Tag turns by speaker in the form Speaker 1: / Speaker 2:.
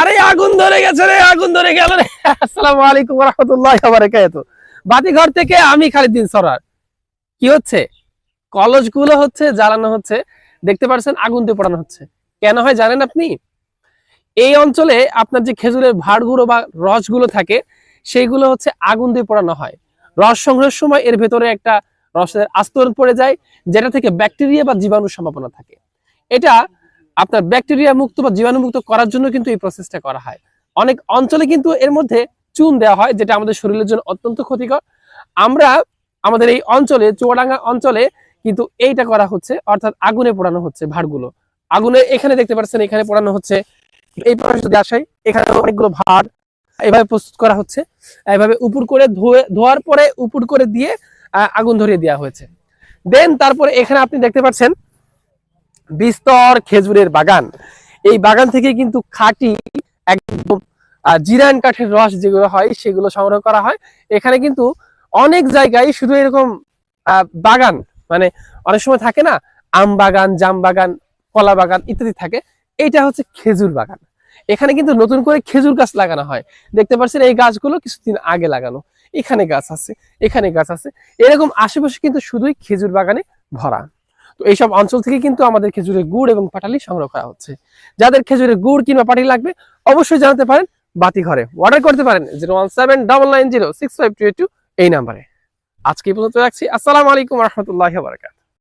Speaker 1: আরে আগুন ধরে গেছে রে, আগুন ধরে গেল রে। আসসালামু আলাইকুম রহমতুল্লাহ বারাকাত বাতি ঘর থেকে আমি খালিদ্দিন সরার। কি হচ্ছে? কলসগুলো হচ্ছে, জ্বালানো হচ্ছে। দেখতে পাচ্ছেন আগুন দিয়ে পোড়ানো হচ্ছে। কেন হয় জানেন আপনি? এই অঞ্চলে আপনার যে খেজুরের ভাড়গুলো বা রসগুলো থাকে, সেইগুলো হচ্ছে আগুন দিয়ে পোড়ানো হয়। রস সংগ্রহের সময় এর ভেতরে একটা রসের আস্তরণ পড়ে যায়, যেটা থেকে ব্যাকটেরিয়া বা জীবাণুর সম্ভাবনা থাকে। এটা আপনার ব্যাকটেরিয়া মুক্ত বা জীবাণু মুক্ত করার জন্য কিন্তু এই প্রসেসটা করা হয়। অনেক অঞ্চলে কিন্তু এর মধ্যে চুন দেওয়া হয়, যেটা আমাদের শরীরের জন্য অত্যন্ত ক্ষতিকর। আমরা আমাদের এই অঞ্চলে, চুয়াডাঙ্গা অঞ্চলে কিন্তু এইটা করা হচ্ছে, অর্থাৎ আগুনে পোড়ানো হচ্ছে ভাড়গুলো। আগুনে এখানে দেখতে পাচ্ছেন, এখানে পোড়ানো হচ্ছে, এই পাশে যদি আসে এখানে অনেকগুলো ভাড় এভাবে প্রস্তুত করা হচ্ছে, এভাবে উপর করে ধুয়ে, ধোয়ার পরে উপর করে দিয়ে আগুন ধরিয়ে দেওয়া হয়েছে। দেন তারপরে এখানে আপনি দেখতে পাচ্ছেন বিস্তর খেজুরের বাগান। এই বাগান থেকে কিন্তু খাঁটি একদম জিরান কাঠের রস যেগুলো হয়, সেগুলো সংগ্রহ করা হয়। এখানে কিন্তু অনেক জায়গায় শুধু এরকম বাগান মানে অনেক সময় থাকে না, আম বাগান, জাম বাগান, কলা বাগান ইত্যাদি থাকে। এইটা হচ্ছে খেজুর বাগান। এখানে কিন্তু নতুন করে খেজুর গাছ লাগানো হয়। দেখতে পাচ্ছেন এই গাছগুলো কিছুদিন আগে লাগানো। এখানে গাছ আছে, এখানে গাছ আছে। এরকম আশেপাশে কিন্তু শুধুই খেজুর বাগানে ভরা। তো এইসব অঞ্চল থেকে কিন্তু আমাদের খেজুরের গুড় এবং পাটালি সংগ্রহ করা হচ্ছে। যাদের খেজুরের গুড় কিংবা পাটালি লাগবে, অবশ্যই জানাতে পারেন বাতি ঘরে অর্ডার করতে পারেন zero one seven double nine zero six five two এই নাম্বারে। আজকে পর্যন্ত রাখছি। আসসালামু আলাইকুম রহমতুল্লাহ বারকাত